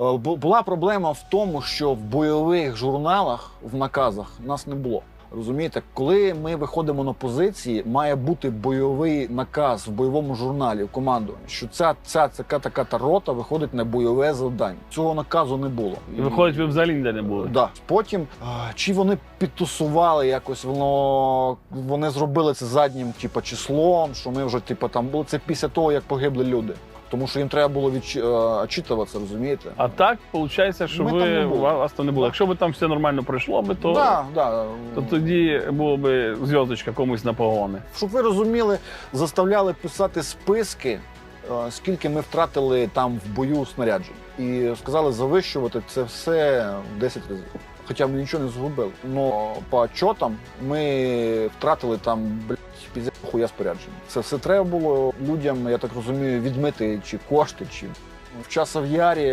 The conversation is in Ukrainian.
Е, Була проблема в тому, що в бойових журналах в наказах нас не було. Розумієте, коли ми виходимо на позиції, має бути бойовий наказ в бойовому журналі в команду, що ця ця така така та рота виходить на бойове завдання. Цього наказу не було. І виходить, ви взагалі ніде не були. Да. Потім чи вони підтусували якось, воно вони зробили це заднім, типу, числом, що ми вже типу, там були це після того, як погибли люди. Тому що їм треба було відчі... е, розумієте? А так, виходить, що Ми ви у вас там не було. Да. Якщо б там все нормально пройшло би, то, да, да. то тоді було б зв'язочка комусь на погони. Щоб ви розуміли, заставляли писати списки, е, скільки ми втратили там в бою снаряджень. І сказали завищувати це все в 10 разів. Хоча ми нічого не згубив. Ну по чотам ми втратили там блядь, під хуя спорядження. Це все треба було людям, я так розумію, відмити чи кошти, чи в часов ярі